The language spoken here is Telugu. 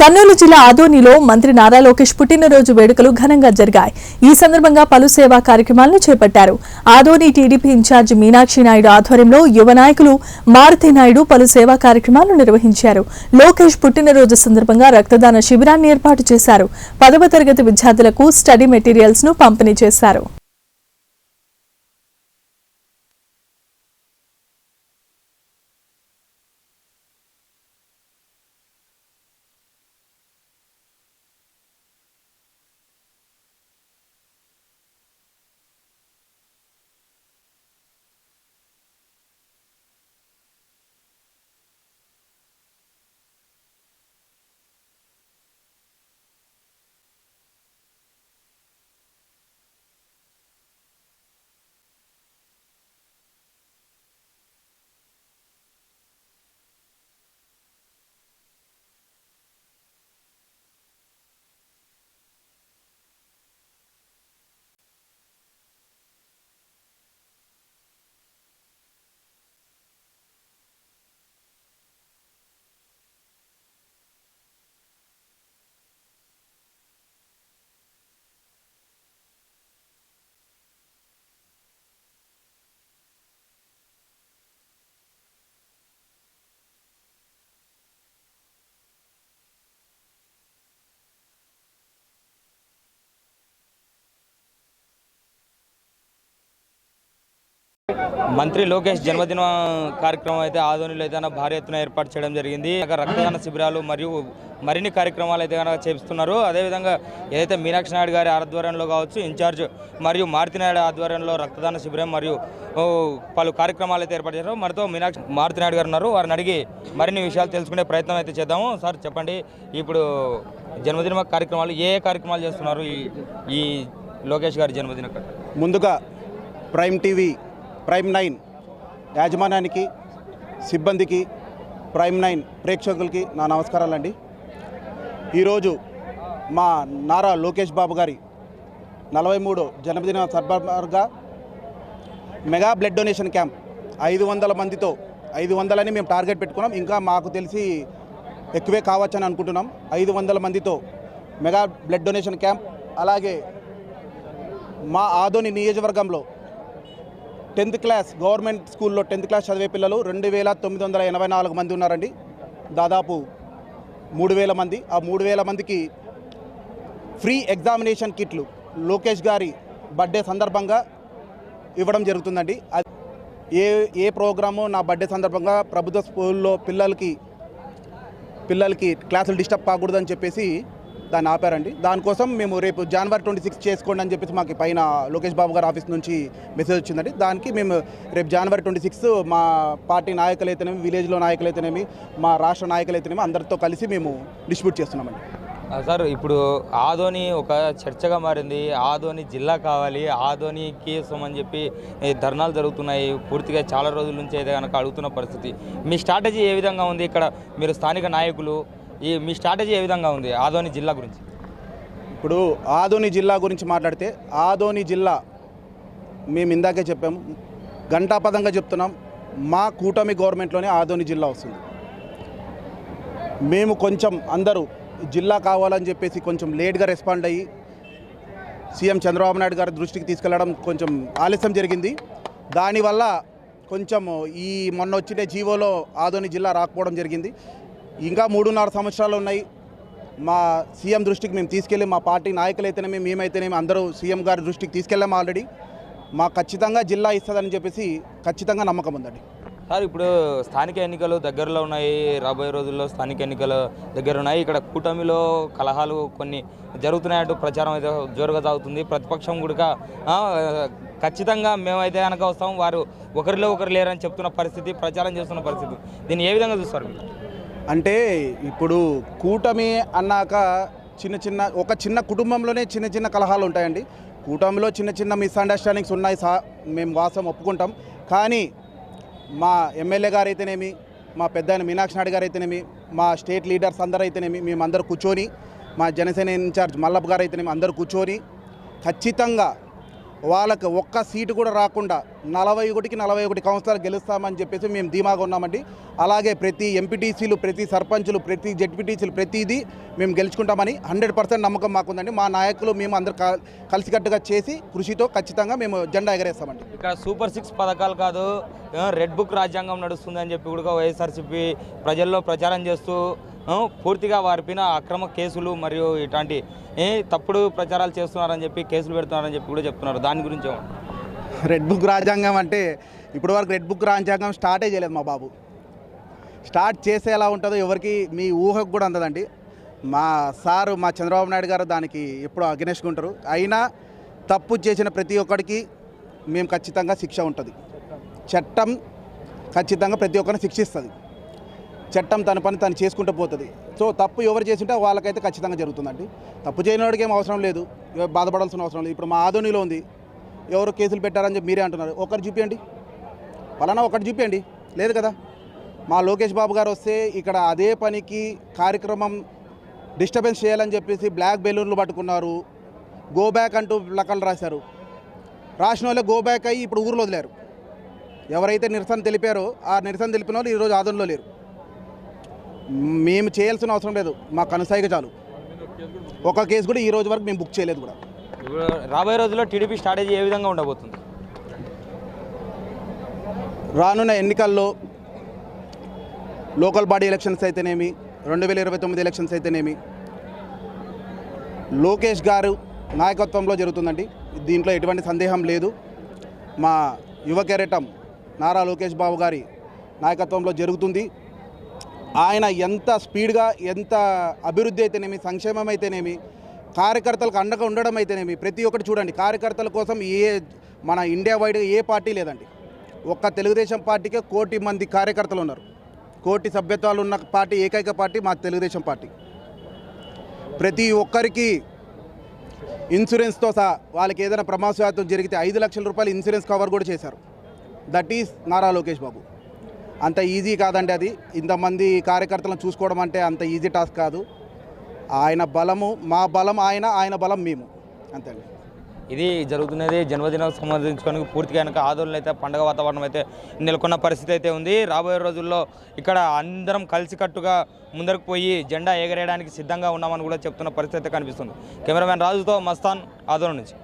కర్నూలు జిల్లా ఆదోనిలో మంత్రి నారా లోకేష్ పుట్టినరోజు వేడుకలు ఘనంగా జరిగాయి. ఈ సందర్భంగా పలు సేవా కార్యక్రమాలను చేపట్టారు. ఆదోని టీడీపీ ఇన్ఛార్జ్ మీనాక్షి నాయుడు ఆధ్వర్యంలో యువ నాయకులు మారుతి నాయుడు పలు సేవా కార్యక్రమాలు నిర్వహించారు. లోకేష్ పుట్టినరోజు సందర్భంగా రక్తదాన శిబిరాన్ని ఏర్పాటు చేశారు. పదవ తరగతి విద్యార్థులకు స్టడీ మెటీరియల్స్ను పంపిణీ చేశారు. మంత్రి లోకేష్ జన్మదిన కార్యక్రమం అయితే ఆధోనిలో అయితే భారీ ఎత్తున ఏర్పాటు చేయడం జరిగింది. రక్తదాన శిబిరాలు మరియు మరిన్ని కార్యక్రమాలు అయితే కనుక చేపిస్తున్నారు. అదేవిధంగా ఏదైతే మీనాక్షి నాయుడు గారి ఆధ్వర్యంలో కావచ్చు ఇన్ఛార్జ్ మరియు మారుతి నాయుడు ఆధ్వర్యంలో రక్తదాన శిబిరం మరియు పలు కార్యక్రమాలు అయితే ఏర్పాటు చేశారు. మనతో మీనాక్షి మారుతి నాయుడు గారు ఉన్నారు. వారిని అడిగి మరిన్ని విషయాలు తెలుసుకునే ప్రయత్నం అయితే చేద్దాము. సార్ చెప్పండి. ఇప్పుడు జన్మదిన కార్యక్రమాలు ఏ కార్యక్రమాలు చేస్తున్నారు ఈ ఈ లోకేష్ గారి జన్మదిన ముందుగా ప్రైమ్ టీవీ ప్రైమ్ నైన్ యాజమాన్యానికి సిబ్బందికి ప్రైమ్ నైన్ ప్రేక్షకులకి నా నమస్కారాలండి. ఈరోజు మా నారా లోకేష్ బాబు గారి నలభై మూడు జన్మదిన సందర్భంగా మెగా బ్లడ్ డొనేషన్ క్యాంప్ ఐదు వందల మందితో ఐదు వందలని మేము టార్గెట్ పెట్టుకున్నాం. ఇంకా మాకు తెలిసి ఎక్కువే కావచ్చని అనుకుంటున్నాం. ఐదు వందల మందితో మెగా బ్లడ్ డొనేషన్ క్యాంప్ అలాగే మా ఆదోని నియోజకవర్గంలో టెన్త్ క్లాస్ గవర్నమెంట్ స్కూల్లో టెన్త్ క్లాస్ చదివే పిల్లలు రెండు వేల తొమ్మిది వందల ఎనభై నాలుగు మంది ఉన్నారండి. దాదాపు మూడు వేల మంది. ఆ మూడు వేల మందికి ఫ్రీ ఎగ్జామినేషన్ కిట్లు లోకేష్ గారి బర్త్డే సందర్భంగా ఇవ్వడం జరుగుతుందండి. అది ఏ ఏ ప్రోగ్రాము నా బర్త్డే సందర్భంగా ప్రభుత్వ స్కూల్లో పిల్లలకి పిల్లలకి క్లాసులు డిస్టర్బ్ కాకూడదని చెప్పేసి దాన్ని ఆపారండి. దానికోసం మేము రేపు జనవరి ట్వంటీ సిక్స్ చేసుకోండి అని చెప్పేసి మాకు పైన లోకేష్ బాబు గారి ఆఫీస్ నుంచి మెసేజ్ వచ్చిందండి. దానికి మేము రేపు జనవరి ట్వంటీ సిక్స్ మా పార్టీ నాయకులు అయితేనేమి విలేజ్లో నాయకులు అయితేనేమి మా రాష్ట్ర నాయకులు అయితేనేమి అందరితో కలిసి మేము డిస్ట్రిబ్యూట్ చేస్తున్నామండి. సార్ ఇప్పుడు ఆదోని ఒక చర్చగా మారింది. ఆదోని జిల్లా కావాలి. ఆదోనికి అని చెప్పి ధర్నాలు జరుగుతున్నాయి. పూర్తిగా చాలా రోజుల నుంచి అయితే కనుక అడుగుతున్న పరిస్థితి. మీ స్ట్రాటజీ ఏ విధంగా ఉంది? ఇక్కడ మీరు స్థానిక నాయకులు ఈ మీ స్ట్రాటజీ ఏ విధంగా ఉంది ఆదోని జిల్లా గురించి? ఇప్పుడు ఆదోని జిల్లా గురించి మాట్లాడితే ఆదోని జిల్లా మేము ఇందాకే చెప్పాము గంటాపదంగా చెప్తున్నాం మా కూటమి గవర్నమెంట్లోనే ఆదోని జిల్లా వస్తుంది. మేము కొంచెం అందరూ జిల్లా కావాలని చెప్పేసి కొంచెం లేట్గా రెస్పాండ్ అయ్యి సీఎం చంద్రబాబు నాయుడు గారి దృష్టికి తీసుకెళ్ళడం కొంచెం ఆలస్యం జరిగింది. దానివల్ల కొంచెం ఈ మొన్న వచ్చిన జీవోలో ఆదోని జిల్లా రాకపోవడం జరిగింది. ఇంకా మూడున్నర సంవత్సరాలు ఉన్నాయి. మా సీఎం దృష్టికి మేము తీసుకెళ్ళి మా పార్టీ నాయకులైతేనేమి మేమైతేనేమి అందరూ సీఎం గారి దృష్టికి తీసుకెళ్ళాము ఆల్రెడీ. మాకు ఖచ్చితంగా జిల్లా ఇస్తుందని చెప్పేసి ఖచ్చితంగా నమ్మకం ఉందండి. సార్ ఇప్పుడు స్థానిక ఎన్నికలు దగ్గరలో ఉన్నాయి. రాబోయే రోజుల్లో స్థానిక ఎన్నికలు దగ్గర ఉన్నాయి ఇక్కడ కూటమిలో కలహాలు కొన్ని జరుగుతున్నాయంటూ ప్రచారం అయితే జోరుగా సాగుతుంది. ప్రతిపక్షం కూడా ఖచ్చితంగా మేమైతే కనుక వస్తాం. వారు ఒకరిలో ఒకరు లేరని చెప్తున్న పరిస్థితి ప్రచారం చేస్తున్న పరిస్థితి. దీన్ని ఏ విధంగా చూస్తారు అంటే ఇప్పుడు కూటమి అన్నాక చిన్న చిన్న ఒక చిన్న కుటుంబంలోనే చిన్న చిన్న కలహాలు ఉంటాయండి. కూటమిలో చిన్న చిన్న మిస్అండర్స్టాండింగ్స్ ఉన్నాయి సా మేము వాసం ఒప్పుకుంటాం. కానీ మా ఎమ్మెల్యే గారు అయితేనేమి మా పెద్ద ఆయన మీనాక్షి నాయుడు గారు అయితేనేమి మా స్టేట్ లీడర్స్ అందరూ అయితేనేమి మేమందరూ కూర్చొని మా జనసేన ఇన్ఛార్జ్ మల్లప్ప గారు అయితేనేమి అందరూ కూర్చొని ఖచ్చితంగా వాళ్ళకి ఒక్క సీటు కూడా రాకుండా నలభై ఒకటికి నలభై ఒకటి కౌన్సిలర్ గెలుస్తామని చెప్పేసి మేము ధీమాగా ఉన్నామండి. అలాగే ప్రతి ఎంపీటీసీలు ప్రతి సర్పంచులు ప్రతి జడ్పీటీసీలు ప్రతిదీ మేము గెలుచుకుంటామని హండ్రెడ్ పర్సెంట్ నమ్మకం మాకుందండి. మా నాయకులు మేము అందరు క- కలిసికట్టుగా చేసి కృషితో ఖచ్చితంగా మేము జెండా ఎగరేస్తామండి. ఇక్కడ సూపర్ సిక్స్ పథకాలు కాదు రెడ్ బుక్ రాజ్యాంగం నడుస్తుంది అని చెప్పి కూడా వైఎస్ఆర్సీపీ ప్రజల్లో ప్రచారం చేస్తూ పూర్తిగా వారిపైన అక్రమ కేసులు మరియు ఇట్లాంటి ఏ, తప్పుడు ప్రచారాలు చేస్తున్నారని చెప్పి కేసులు పెడుతున్నారని చెప్పి కూడా చెప్తున్నారు. దాని గురించి రెడ్ బుక్ రాజ్యాంగం అంటే ఇప్పటి వరకు రెడ్ బుక్ రాజ్యాంగం స్టార్టే చేయలేదు మా బాబు. స్టార్ట్ చేసే ఎలా ఉంటుందో ఎవరికి మీ ఊహకు కూడా అందదండి. మా సారు మా చంద్రబాబు నాయుడు గారు దానికి ఎప్పుడు అగ్నేసుకుంటారు అయినా తప్పు చేసిన ప్రతి ఒక్కడికి మేము ఖచ్చితంగా శిక్ష ఉంటుంది. చట్టం ఖచ్చితంగా ప్రతి ఒక్కరిని శిక్షిస్తుంది. చట్టం తన పని తను చేసుకుంటూ పోతుంది. సో తప్పు ఎవరు చేసింటే వాళ్ళకైతే ఖచ్చితంగా జరుగుతుందండి. తప్పు చేయని వాడికి ఏం అవసరం లేదు. బాధపడాల్సిన అవసరం లేదు. ఇప్పుడు మా ఆధోనిలో ఉంది. ఎవరు కేసులు పెట్టారని చెప్పి మీరే అంటున్నారు. ఒకటి చూపించండి పలానా ఒకటి చూపించండి లేదు కదా? మా లోకేష్ బాబు గారు వస్తే ఇక్కడ అదే పనికి కార్యక్రమం డిస్టర్బెన్స్ చేయాలని చెప్పేసి బ్లాక్ బెలూన్లు పట్టుకున్నారు. గో బ్యాక్ అంటూ లకలు రాశారు. రాసిన వాళ్ళే గో బ్యాక్ అయ్యి ఇప్పుడు ఊర్లో వదిలేరు. ఎవరైతే నిరసన తెలిపారో ఆ నిరసన తెలిపిన వాళ్ళు ఈరోజు ఆదంలో లేరు. మేము చేయాల్సిన అవసరం లేదు. మా కనసాయిగా చాలు. ఒక కేసు కూడా ఈ రోజు వరకు మేము బుక్ చేయలేదు కూడా. రాబోయే రోజుల్లో టీడీపీ స్ట్రాటజీ ఏ విధంగా ఉండబోతుంది? రానున్న ఎన్నికల్లో లోకల్ బాడీ ఎలక్షన్స్ అయితేనేమి రెండు వేల ఇరవై తొమ్మిది ఎలక్షన్స్ అయితేనేమి లోకేష్ గారు నాయకత్వంలో జరుగుతుందండి. దీంట్లో ఎటువంటి సందేహం లేదు. మా యువ కెరటం నారా లోకేష్ బాబు గారి నాయకత్వంలో జరుగుతుంది. ఆయన ఎంత స్పీడ్గా ఎంత అభివృద్ధి అయితేనేమి సంక్షేమం అయితేనేమి కార్యకర్తలకు అండగా ఉండడం అయితేనేమి ప్రతి ఒక్కటి చూడండి. కార్యకర్తల కోసం ఏ మన ఇండియా వైడ్ ఏ పార్టీ లేదండి. ఒక్క తెలుగుదేశం పార్టీకే కోటి మంది కార్యకర్తలు ఉన్నారు. కోటి సభ్యత్వాలు ఉన్న పార్టీ ఏకైక పార్టీ మా తెలుగుదేశం పార్టీ. ప్రతి ఒక్కరికి ఇన్సూరెన్స్తో సహా వాళ్ళకి ఏదైనా ప్రమాదశాతం జరిగితే ఐదు లక్షల రూపాయలు ఇన్సూరెన్స్ కవర్ కూడా చేశారు. That is Nara Lokesh Babu. అంత ఈజీ కాదండి అది. ఇంతమంది కార్యకర్తలను చూసుకోవడం అంటే అంత ఈజీ టాస్క్ కాదు. ఆయన బలము మా బలం ఆయన ఆయన బలం మేము. అంతే ఇది జరుగుతున్నది జన్మదినం సంబంధించుకొని పూర్తిగా కనుక ఆందోళన అయితే పండగ వాతావరణం అయితే నెలకొన్న పరిస్థితి అయితే ఉంది. రాబోయే రోజుల్లో ఇక్కడ అందరం కలిసికట్టుగా ముందరకు పోయి జెండా ఎగరేయడానికి సిద్ధంగా ఉన్నామని కూడా చెప్తున్న పరిస్థితి అయితే కనిపిస్తుంది. కెమెరామెన్ రాజుతో మస్తాన్ ఆందోళన నుంచి.